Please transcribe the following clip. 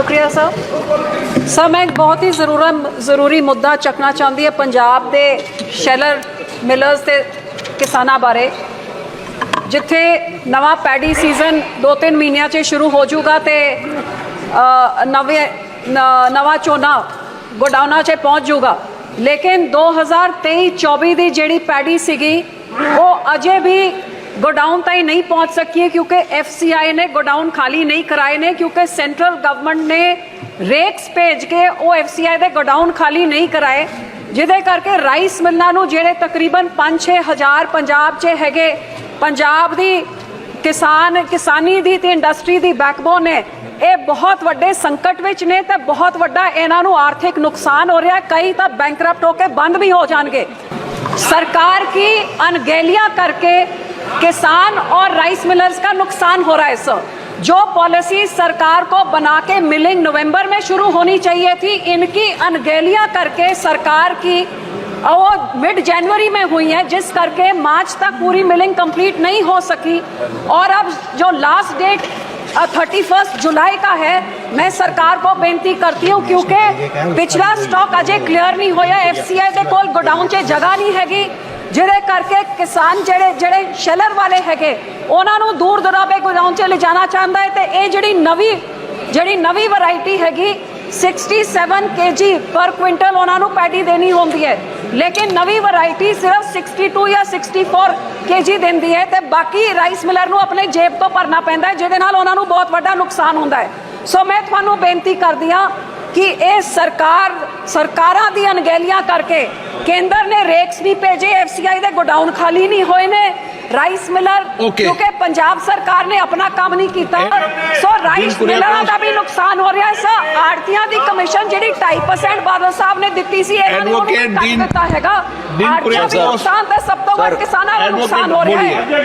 ਸ਼ੁਕਰੀਆ sir. Sir ਮੈਂ ਇੱਕ ਬਹੁਤ ਹੀ ਜ਼ਰੂਰੀ ਜ਼ਰੂਰੀ ਮੁੱਦਾ ਚੱਕਣਾ ਚਾਹੁੰਦੀ ਹਾਂ ਪੰਜਾਬ ਦੇ ਸ਼ੈਲਰ ਮਿਲਰਸ ਤੇ ਕਿਸਾਨਾਂ ਬਾਰੇ। ਜਿੱਥੇ ਨਵਾਂ ਪੈਡੀ ਸੀਜ਼ਨ 2-3 ਮਹੀਨਿਆਂ 'ਚ ਸ਼ੁਰੂ ਹੋ ਜਾਊਗਾ ਤੇ ਅ, ਨਵੇਂ ਨਵਾਂ ਝੋਨਾ ਗੋਡਾਊਨਾਂ 'ਚ ਪਹੁੰਚ ਜਾਊਗਾ। ਲੇਕਿਨ 2023-24 ਦੀ ਜਿਹੜੀ ਪੈਡੀ ਸੀਗੀ ਉਹ ਅਜੇ ਵੀ ਗੋਡਾਊਨ ਤਾਈਂ ਨਹੀਂ ਪਹੁੰਚ ਸਕੀ ਕਿਉਂਕਿ ਐਫਸੀਆਈ ਨੇ ਗੋਡਾਊਨ ਖਾਲੀ ਨਹੀਂ ਕਰਾਏ ਨੇ ਕਿਉਂਕਿ ਸੈਂਟਰਲ ਗਵਰਨਮੈਂਟ ਨੇ ਰੇਕਸ ਭੇਜ ਕੇ ਉਹ ਐਫਸੀਆਈ ਦੇ ਗੋਡਾਊਨ ਖਾਲੀ ਨਹੀਂ ਕਰਾਏ ਜਿਹਦੇ ਕਰਕੇ ਰਾਈਸ ਮਿਲਨਾਂ ਨੂੰ ਜਿਹੜੇ ਤਕਰੀਬਨ 5-6000 ਪੰਜਾਬ 'ਚ ਹੈਗੇ ਪੰਜਾਬ ਦੀ ਕਿਸਾਨ ਕਿਸਾਨੀ ਦੀ ਤੇ ਇੰਡਸਟਰੀ ਦੀ ਬੈਕਬੋਨ ਹੈ ਇਹ ਬਹੁਤ ਵੱਡੇ ਸੰਕਟ ਵਿੱਚ ਨੇ ਤੇ ਬਹੁਤ ਵੱਡਾ ਇਹਨਾਂ ਨੂੰ ਆਰਥਿਕ ਨੁਕਸਾਨ ਹੋ ਰਿਹਾ ਕਈ ਤਾਂ ਬੈਂਕਰਪਟ ਹੋ ਕੇ ਬੰਦ ਵੀ ਹੋ ਜਾਣਗੇ ਸਰਕਾਰ ਕੀ ਅਣਗਹਿਲੀਆਂ ਕਰਕੇ किसान और राइस मिलर्स का नुकसान हो रहा है सर जो पॉलिसी सरकार को बना के मिलिंग नवंबर में शुरू होनी चाहिए थी, इनकी अनगेलिया करके सरकार की वो मिड जनवरी में हुई है, जिस करके मार्च तक पूरी मिलिंग कंप्लीट नहीं हो सकी। और अब जो last date thirty first July का है, मैं सरकार को बेनती करती हूँ, क्योंकि पिछला स्टॉक अजय क्लियर नहीं होया एफ़ सी आई के कोल गोडाउन से जगह नहीं हैगी। ਜਿਹਦੇ ਕਰਕੇ ਕਿਸਾਨ ਜਿਹੜੇ ਜਿਹੜੇ ਸ਼ੈਲਰ ਵਾਲੇ ਹੈਗੇ, ਉਹਨਾਂ ਨੂੰ ਦੂਰ ਦਰਾਬੇ ਗੋਡਾਊਨ 'ਚ ਲਿਜਾਣਾ ਚਾਹੁੰਦਾ ਹੈ ਤੇ ਇਹ ਜਿਹੜੀ ਨਵੀਂ ਜਿਹੜੀ ਨਵੀਂ ਵੈਰਾਈਟੀ ਹੈਗੀ 67 kg ਪਰ ਕੁਇੰਟਲ ਉਹਨਾਂ ਨੂੰ ਪੈਡੀ ਦੇਣੀ ਹੁੰਦੀ ਹੈ। ਲੇਕਿਨ ਨਵੀਂ ਵੈਰਾਈਟੀ ਸਿਰਫ 62 ਜਾਂ 64 kg ਦਿੰਦੀ ਹੈ ਤੇ ਬਾਕੀ ਰਾਈਸ ਮਿਲਰ ਨੂੰ ਆਪਣੇ ਜੇਬ ਤੋਂ ਭਰਨਾ ਪੈਂਦਾ ਹੈ, ਜਿਹਦੇ ਨਾਲ ਉਹਨਾਂ ਨੂੰ ਬਹੁਤ ਵੱਡਾ ਨੁਕਸਾਨ ਹੁੰਦਾ ਹੈ। ਸੋ ਮੈਂ ਤੁਹਾਨੂੰ ਬੇਨਤੀ ਕਰਦੀ ਹਾਂ ਕਿ ਇਹ ਸਰਕਾਰ, ਸਰਕਾਰਾਂ ਦੀ ਅਣਗਹਿਲੀਆਂ ਕਰਕੇ ਕੇਂਦਰ ਨੇ ਰੇਕਸ ਨਹੀਂ ਭੇਜੇ ਐਫਸੀਆਈ ਦੇ ਗੋਡਾਊਨ ਖਾਲੀ ਨਹੀਂ ਹੋਏ ਨੇ ਰਾਈਸ ਮਿਲਰ. ਕਿਉਂਕਿ ਪੰਜਾਬ ਸਰਕਾਰ ਨੇ ਆਪਣਾ ਕੰਮ ਨਹੀਂ ਕੀਤਾ ਸੋ ਰਾਈਸ ਮਿਲਰਾਂ ਦਾ ਵੀ ਨੁਕਸਾਨ ਹੋ ਰਿਹਾ ਹੈ ਸਰ ਆੜਤੀਆਂ ਦੀ ਕਮਿਸ਼ਨ ਜਿਹੜੀ 2.5% ਬਾਦਲ ਸਾਹਿਬ ਨੇ ਦਿੱਤੀ ਸੀ ਇਹਨਾਂ ਨੇ ਦਿੱਤਾ ਹੈਗਾ ਆੜਤੀਆਂ ਦੀ। ਨੁਕਸਾਨ ਤੇ ਸਭ ਤੋਂ ਵੱਧ ਕਿਸਾਨਾਂ ਦਾ ਨੁਕਸਾਨ ਹੋ ਰਿਹਾ ਹੈ।